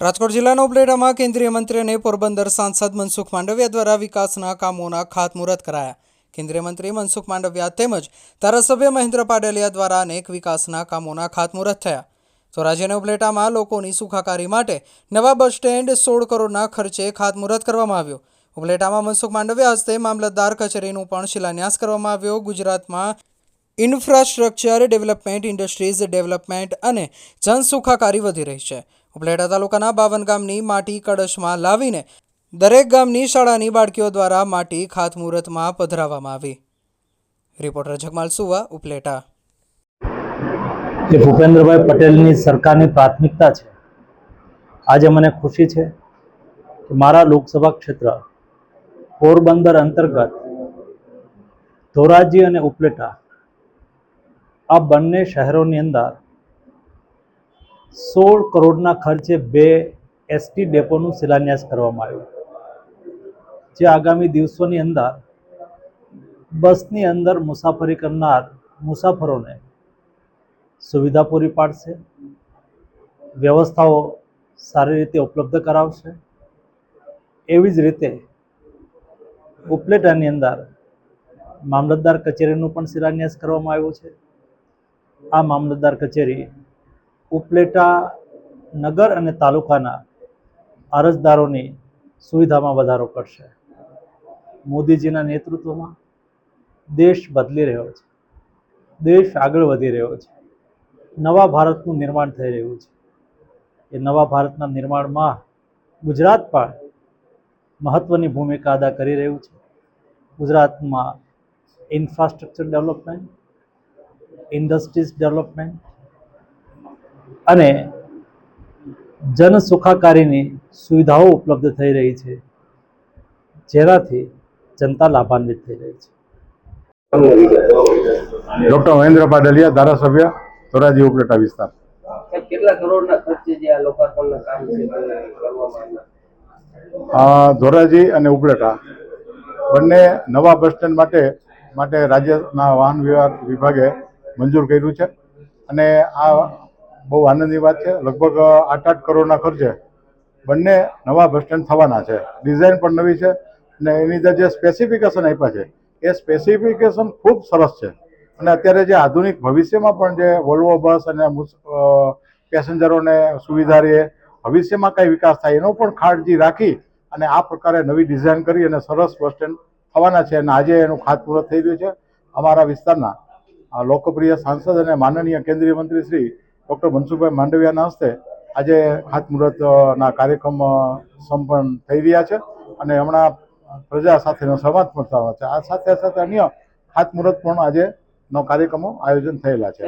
રાજકોટ જિલ્લાના ઉપલેટામાં કેન્દ્રીય મંત્રી અને પોરબંદર સાંસદ મનસુખ માંડવિયા દ્વારા વિકાસના કામોના ખાતમુહૂર્ત કરાયા. કેન્દ્રીય મંત્રી મનસુખ માંડવિયા તેમજ ધારાસભ્ય મહેન્દ્ર પાટેલિયા દ્વારા અનેક વિકાસના કામોના ખાતમુહૂર્ત થયા. તો રાજ્યના ઉપલેટામાં લોકોની સુખાકારી માટે નવા બસ સ્ટેન્ડ સોળ કરોડના ખર્ચે ખાતમુહૂર્ત કરવામાં આવ્યું. ઉપલેટામાં મનસુખ માંડવિયા હસ્તે મામલતદાર કચેરીનું પણ શિલાન્યાસ કરવામાં આવ્યો. ગુજરાતમાં ઇન્ફ્રાસ્ટ્રક્ચર ડેવલપમેન્ટ, ઇન્ડસ્ટ્રીઝ ડેવલપમેન્ટ અને જનસુખાકારી વધી રહી છે. ઉપલેટા તાલુકાના બાવન ગામની માટી કળશમાં લાવીને દરેક ગામની શાળાની બાળકીઓ દ્વારા માટી ખાતમુહૂર્તમાં પધરાવવામાં આવી. રિપોર્ટર જગમાલ સુવા, ઉપલેટા. ભૂપેન્દ્રભાઈ પટેલની સરકારની પ્રાથમિકતા છે, આજે મને ખુશી છે કે મારા લોકસભા ક્ષેત્ર પોરબંદર અંતર્ગત ધોરાજી અને ઉપલેટા આ બંને શહેરોની અંદર સોળ કરોડના ખર્ચે બે એસટી ડેપોનું શિલાન્યાસ કરવામાં આવ્યું. જે આગામી દિવસોની અંદર બસની અંદર મુસાફરી કરનાર મુસાફરોને સુવિધા પૂરી પાડશે, વ્યવસ્થાઓ સારી રીતે ઉપલબ્ધ કરાવશે. એવી જ રીતે ઉપલેટાની અંદર મામલતદાર કચેરીનું પણ શિલાન્યાસ કરવામાં આવ્યું છે. આ મામલતદાર કચેરી ઉપલેટા નગર અને તાલુકાના અરજદારોની સુવિધામાં વધારો કરશે. મોદીજીના નેતૃત્વમાં દેશ બદલી રહ્યો છે. દેશ આગળ વધી રહ્યો છે. નવા ભારતનું નિર્માણ થઈ રહ્યું છે. એ નવા ભારતના નિર્માણમાં ગુજરાત પણ મહત્ત્વની ભૂમિકા અદા કરી રહ્યું છે. ગુજરાતમાં ઇન્ફ્રાસ્ટ્રક્ચર ડેવલપમેન્ટ, ઇન્ડસ્ટ્રીઝ ડેવલપમેન્ટ અને જન સુખાકારીની સુવિધાઓ ઉપલબ્ધ થઈ રહી છે જેનાથી જનતા લાભાન્વિત થઈ રહી છે. ડોક્ટર મહેન્દ્ર પાડલિયા ધારાસભ્ય ધોરાજી ઉપલેટા વિસ્તાર. કેટલા કરોડના ખર્ચે જે આ લોકાર્પણના કામ છે કરવામાં ધોરાજી અને ઉપલેટા બંને નવા બસ સ્ટેન્ડ માટે માટે રાજ્યના વાહન વ્યવહાર વિભાગે મંજૂર કર્યું છે. અને આ બહુ આનંદની વાત છે. લગભગ આઠ આઠ કરોડના ખર્ચે બંને નવા બસ સ્ટેન્ડ થવાના છે. ડિઝાઇન પણ નવી છે અને એની અંદર જે સ્પેસિફિકેશન આપ્યા છે, એ સ્પેસિફિકેશન ખૂબ સરસ છે. અને અત્યારે જે આધુનિક ભવિષ્યમાં પણ જે વોલ્વો બસ અને પેસેન્જરોને સુવિધા રહે, ભવિષ્યમાં કઈ વિકાસ થાય, એનો પણ કાળજી રાખી અને આ પ્રકારે નવી ડિઝાઇન કરી અને સરસ બસ સ્ટેન્ડ થવાના છે અને આજે એનું ખાતમુહૂર્ત થઈ રહ્યું છે. અમારા વિસ્તારના લોકપ્રિય સાંસદ અને માનનીય કેન્દ્રીય મંત્રી શ્રી ડૉક્ટર મનસુખભાઈ માંડવિયાના હસ્તે આજે ખાતમુહૂર્તના કાર્યક્રમ સંપન્ન થઈ રહ્યા છે અને હમણાં પ્રજા સાથેનો સંવાદ પણ થવાનો છે. આ સાથે સાથે અન્ય ખાતમુહૂર્ત પણ આજે નો કાર્યક્રમો આયોજન થયેલા છે.